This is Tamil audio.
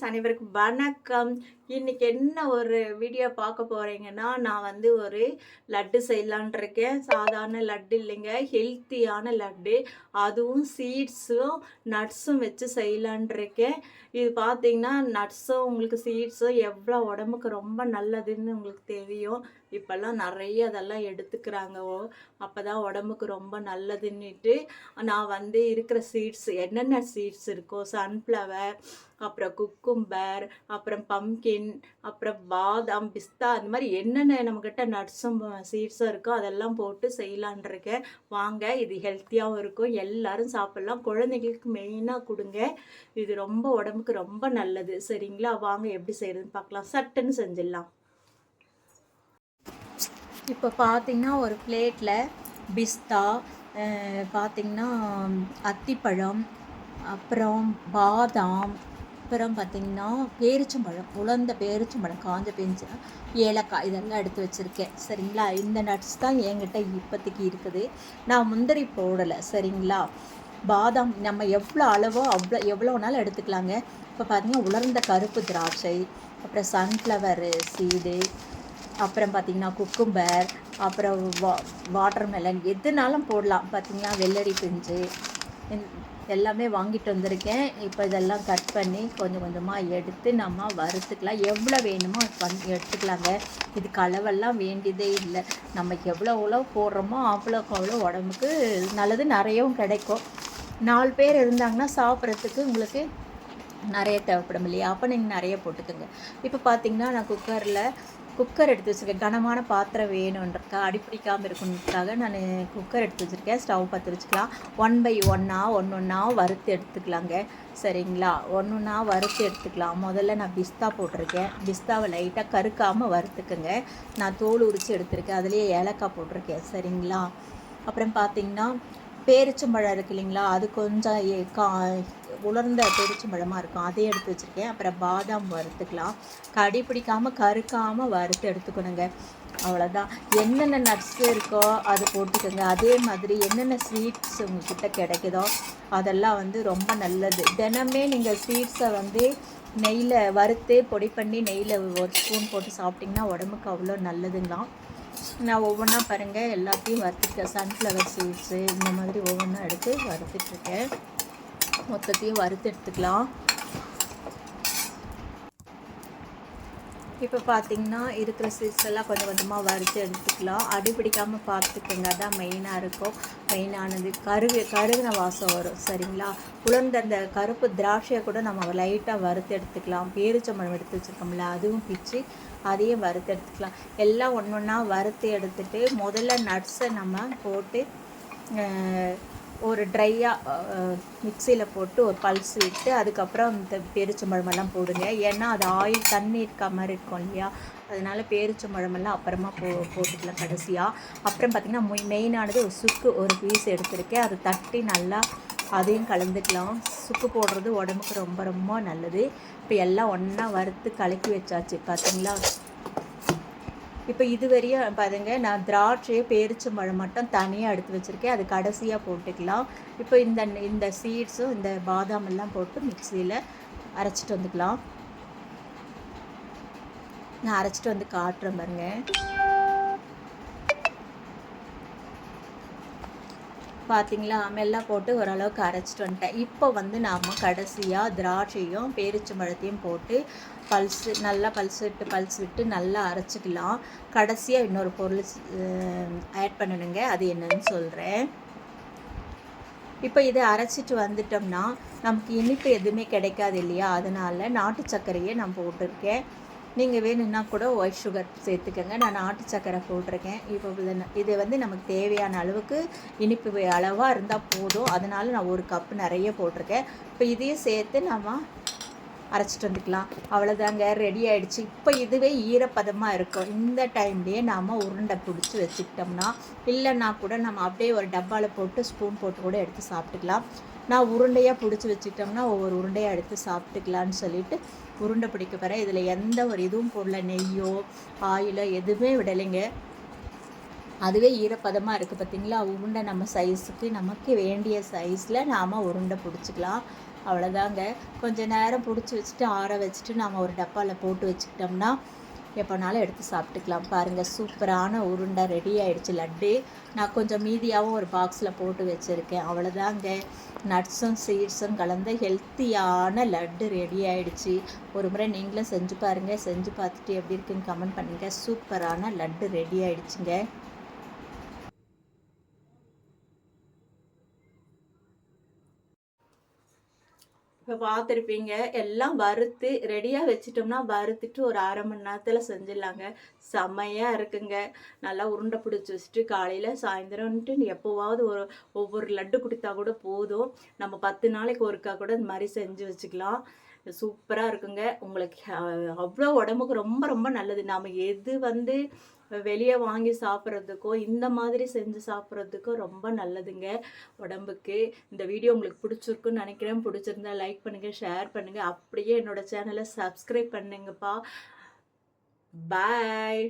ஃப்ரெண்ட்ஸ் அனைவருக்கும் வணக்கம். இன்னைக்கு என்ன ஒரு வீடியோ பார்க்க போகிறீங்கன்னா நான் வந்து ஒரு லட்டு செய்யலான் இருக்கேன். சாதாரண லட்டு இல்லைங்க. ஹெல்த்தியான லட்டு. அதுவும் சீட்ஸும் நட்ஸும் வச்சு செய்யலான் இருக்கேன். இது பார்த்தீங்கன்னா நட்ஸும் உங்களுக்கு சீட்ஸும் எவ்வளோ உடம்புக்கு ரொம்ப நல்லதுன்னு உங்களுக்கு தெரியும். இப்போல்லாம் நிறைய அதெல்லாம் எடுத்துக்கிறாங்க. அப்போ தான் உடம்புக்கு ரொம்ப நல்லதுன்னுட்டு நான் வந்து இருக்கிற சீட்ஸ் என்னென்ன சீட்ஸ் இருக்கோ சன்ஃப்ளவர் அப்புறம் குக்கும்பர் அப்புறம் பம்கின் அப்புறம் பாதாம் பிஸ்தா அந்த மாதிரி என்னென்ன நம்மக்கிட்ட நட்ஸும் சீட்ஸும் இருக்கோ அதெல்லாம் போட்டு செய்யலான் இருக்கேன். வாங்க இது ஹெல்த்தியாகவும் இருக்கும். எல்லாரும் சாப்பிட்லாம். குழந்தைங்களுக்கு மெயினாக கொடுங்க. இது ரொம்ப உடம்புக்கு ரொம்ப நல்லது. சரிங்களா? வாங்க எப்படி செய்கிறதுன்னு பார்க்கலாம். சட்டுன்னு செஞ்சிடலாம். இப்போ பார்த்திங்கன்னா ஒரு பிளேட்டில் பிஸ்தா பார்த்திங்கன்னா அத்திப்பழம் அப்புறம் பாதாம் அப்புறம் பார்த்திங்கன்னா பேரிச்சம்பழம் உலர்ந்த பேரிச்சம்பழம் காஞ்ச பேஞ்ச ஏலக்காய் இதெல்லாம் எடுத்து வச்சுருக்கேன். சரிங்களா? இந்த நட்ஸ் தான் என்கிட்ட இப்போதைக்கு இருக்குது. நான் முந்திரி போடலை. சரிங்களா? பாதாம் நம்ம எவ்வளோ அளவோ அவ்வளோ எவ்வளோ வேணாலும் எடுத்துக்கலாங்க. இப்போ பார்த்தீங்கன்னா உலர்ந்த கருப்பு திராட்சை அப்புறம் சன்ஃப்ளவர் சீடு அப்புறம் பார்த்திங்கன்னா குக்கும்பர் அப்புறம் வா வாட்டர் மெலன் எதுனாலும் போடலாம். பார்த்திங்கன்னா வெள்ளரி பிஞ்சு எல்லாமே வாங்கிட்டு வந்திருக்கேன். இப்போ இதெல்லாம் கட் பண்ணி கொஞ்சம் கொஞ்சமாக எடுத்து நம்ம வறுத்துக்கலாம். எவ்வளோ வேணுமோ பண் எடுத்துக்கலாங்க. இது அளவெல்லாம் வேண்டியதே இல்லை. நம்ம எவ்வளோ எவ்வளோ போடுறோமோ அவ்வளோக்கு அவ்வளோ உடம்புக்கு நல்லது. நிறையவும் கிடைக்கும். நாலு பேர் இருந்தாங்கன்னா சாப்பிட்றதுக்கு உங்களுக்கு நிறைய தேவைப்படும் இல்லையா? அப்போ நீங்கள் நிறைய போட்டுக்கோங்க. இப்போ பார்த்திங்கன்னா நான் குக்கரில் குக்கர் எடுத்து வச்சுருக்கேன். கனமான பாத்திரம் வேணுன்றக்கா அடிப்பிடிக்காமல் இருக்கணுன்றக்காக நான் குக்கர் எடுத்து வச்சுருக்கேன். ஸ்டவ் பற்ற வச்சுக்கலாம். ஒன் பை ஒன்னாக ஒன்று ஒன்றா வறுத்து எடுத்துக்கலாங்க. சரிங்களா? ஒன்று ஒன்றா வறுத்து எடுத்துக்கலாம். முதல்ல நான் பிஸ்தா போட்டிருக்கேன். பிஸ்தாவை லைட்டாக கருக்காமல் வறுத்துக்குங்க. நான் தோல் உரித்து எடுத்திருக்கேன். அதுலேயே ஏலக்காய் போட்டிருக்கேன். சரிங்களா? அப்புறம் பார்த்தீங்கன்னா பேரிச்சம்பழம் இருக்கு இல்லைங்களா? அது கொஞ்சம் கா உலர்ந்த பேரிச்சம்பழமாக இருக்கும். அதையும் எடுத்து வச்சுருக்கேன். அப்புறம் பாதாம் வறுத்துக்கலாம். கடி பிடிக்காமல் கருக்காமல் வறுத்து எடுத்துக்கணுங்க. அவ்வளோதான் என்னென்ன நட்ஸ் இருக்கோ அது போட்டுக்கோங்க. அதே மாதிரி என்னென்ன ஸ்வீட்ஸ் உங்ககிட்ட கிடைக்குதோ அதெல்லாம் வந்து ரொம்ப நல்லது. தினமே நீங்கள் ஸ்வீட்ஸை வந்து நெய்யில் வறுத்து பொடி பண்ணி நெய்யில் ஒரு ஸ்பூன் போட்டு சாப்பிட்டிங்கன்னா உடம்புக்கு அவ்வளோ நல்லதுங்களாம் நான் ஒவ்வொன்றா பாருங்கள் எல்லாத்தையும் வறுத்துருக்கேன் சன்ஃப்ளவர் சீட்ஸு இந்த மாதிரி ஒவ்வொன்றா எடுத்து வறுத்துட்ருக்கேன் மொத்தத்தையும் வறுத்து எடுத்துக்கலாம். இப்போ பார்த்தீங்கன்னா இருக்கிற சீட்ஸ் எல்லாம் கொஞ்சம் கொஞ்சமாக வறுத்து எடுத்துக்கலாம். அடி பிடிக்காமல் பார்த்துக்கோங்க அதான் மெயினாக இருக்கும். மெயினானது கருகு கருகின வாசம் வரும். சரிங்களா? உலர்ந்த அந்த கருப்பு திராட்சையை கூட நம்ம லைட்டாக வறுத்து எடுத்துக்கலாம். பேரிச்சம்பழம் எடுத்து வச்சுருக்கோம்ல அதுவும் பிச்சு அதையும் வறுத்து எடுத்துக்கலாம். எல்லாம் ஒன்று ஒன்றா வறுத்து எடுத்துகிட்டு முதல்ல நட்ஸை நம்ம போட்டு ஒரு ட்ரையாக மிக்சியில் போட்டு ஒரு பல்ஸ் விட்டு அதுக்கப்புறம் இந்த பேரிச்சம்பழமெல்லாம் போடுங்க. ஏன்னா அது ஆயில் தண்ணி இருக்க மாதிரி இருக்கும் இல்லையா? அதனால் பேரிச்சம்பழமெல்லாம் அப்புறமா போ போட்டுக்கலாம் கடைசியாக அப்புறம் பார்த்திங்கன்னா மெயினானது ஒரு சுக்கு ஒரு பீஸ் எடுத்துருக்கேன். அதை தட்டி நல்லா அதையும் கலந்துக்கலாம். சுக்கு போடுறது உடம்புக்கு ரொம்ப ரொம்ப நல்லது. இப்போ எல்லாம் ஒன்றா வறுத்து கலக்கி வச்சாச்சு பார்த்தீங்களா இப்போ இதுவரையும் பாருங்கள் பாருங்க நான் திராட்சையை பேரிச்சம்பழம் மட்டும் தனியாக எடுத்து வச்சுருக்கேன். அது கடைசியாக போட்டுக்கலாம். இப்போ இந்த இந்த சீட்ஸும் இந்த பாதாம் எல்லாம் போட்டு மிக்சியில் அரைச்சிட்டு வந்துக்கலாம். நான் அரைச்சிட்டு வந்து காட்டுறேன் பாருங்கள் பார்த்தீங்களா மெல்லாம் போட்டு ஓரளவுக்கு அரைச்சிட்டு வந்துட்டேன். இப்போ வந்து நாம் கடைசியாக திராட்சையும் பேரிச்சம்பழத்தையும் போட்டு பல்ஸ் நல்லா பல்ஸ் விட்டு பல்ஸ் விட்டு நல்லா அரைச்சிக்கலாம். கடைசியாக இன்னொரு பொருள் ஆட் பண்ணணுங்க. அது என்னன்னு சொல்கிறேன் இப்போ இதை அரைச்சிட்டு வந்துட்டோம்னா நமக்கு இனிப்பு எதுவுமே கிடைக்காது இல்லையா? அதனால் நாட்டு சர்க்கரையை நான் போட்டிருக்கேன். நீங்கள் வேணும்னா கூட ஒயிட் சுகர் சேர்த்துக்கோங்க. நான் நாட்டு சக்கரை போட்டிருக்கேன். இப்போ இது வந்து நமக்கு தேவையான அளவுக்கு இனிப்பு அளவாக இருந்தால் போதும். அதனால் நான் ஒரு கப்பு நிறைய போட்டிருக்கேன். இப்போ இதையும் சேர்த்து நம்ம அரைச்சிட்டு வந்துக்கலாம். அவ்வளோதாங்க ரெடி ஆகிடுச்சு இப்போ இதுவே ஈரப்பதமாக இருக்கும். இந்த டைம்லேயே நாம் உருண்டை பிடிச்சி வச்சுக்கிட்டோம்னா இல்லைன்னா கூட நம்ம அப்படியே ஒரு டப்பாவில் போட்டு ஸ்பூன் போட்டு கூட எடுத்து சாப்பிட்டுக்கலாம். நான் உருண்டையாக பிடிச்சி வச்சுக்கிட்டோம்னா ஒவ்வொரு உருண்டையாக எடுத்து சாப்பிட்டுக்கலான்னு சொல்லிட்டு உருண்டை பிடிக்க போகிறேன் இதில் எந்த ஒரு இதுவும் போடல நெய்யோ ஆயிலோ எதுவுமே விடலைங்க. அதுவே ஈரப்பதமாக இருக்குது பார்த்திங்களா உருண்டை நம்ம சைஸுக்கு நமக்கு வேண்டிய சைஸில் நாம் உருண்டை பிடிச்சிக்கலாம். அவ்வளோதாங்க கொஞ்சம் நேரம் பிடிச்சி வச்சுட்டு ஆற வச்சுட்டு நாம் ஒரு டப்பாவில் போட்டு வச்சுக்கிட்டோம்னா எப்போனாலும் எடுத்து சாப்பிட்டுக்கலாம். பாருங்கள் சூப்பரான உருண்டை ரெடி ஆகிடுச்சு லட்டு. நான் கொஞ்சம் மீதியாகவும் ஒரு பாக்ஸில் போட்டு வச்சுருக்கேன். அவ்வளோதாங்க. நட்ஸும் சீட்ஸும் கலந்த ஹெல்த்தியான லட்டு ரெடி ஆகிடுச்சு ஒரு முறை நீங்களும் செஞ்சு பாருங்கள் செஞ்சு பார்த்துட்டு எப்படி இருக்குன்னு கமெண்ட் பண்ணுங்கள் சூப்பரான லட்டு ரெடி ஆகிடுச்சுங்க இப்போ பார்த்துருப்பீங்க எல்லாம் வறுத்து ரெடியாக வச்சிட்டோம்னா வறுத்துட்டு ஒரு அரை மணி நேரத்தில் செஞ்சிடலாங்க. செம்மையாக இருக்குங்க. நல்லா உருண்டை பிடிச்சி வச்சுட்டு காலையில் சாயந்தரம்ன்ட்டு எப்போவாவது ஒரு ஒவ்வொரு லட்டு கொடுத்தா கூட போதும். நம்ம பத்து நாளைக்கு ஒருக்கா கூட இந்த மாதிரி செஞ்சு வச்சுக்கலாம். சூப்பராக இருக்குங்க. உங்களுக்கு அவ்வளோ உடம்புக்கு ரொம்ப ரொம்ப நல்லது. நாம் எது வந்து வெளியே வாங்கி சாப்பிட்றதுக்கோ இந்த மாதிரி செஞ்சு சாப்பிட்றதுக்கோ ரொம்ப நல்லதுங்க. உடம்புக்கு. இந்த வீடியோ உங்களுக்கு பிடிச்சிருக்குன்னு நினைக்கிறேன். பிடிச்சிருந்தா லைக் பண்ணுங்கள் ஷேர் பண்ணுங்கள் அப்படியே என்னோட சேனலை சப்ஸ்கிரைப் பண்ணுங்கப்பா. பாய்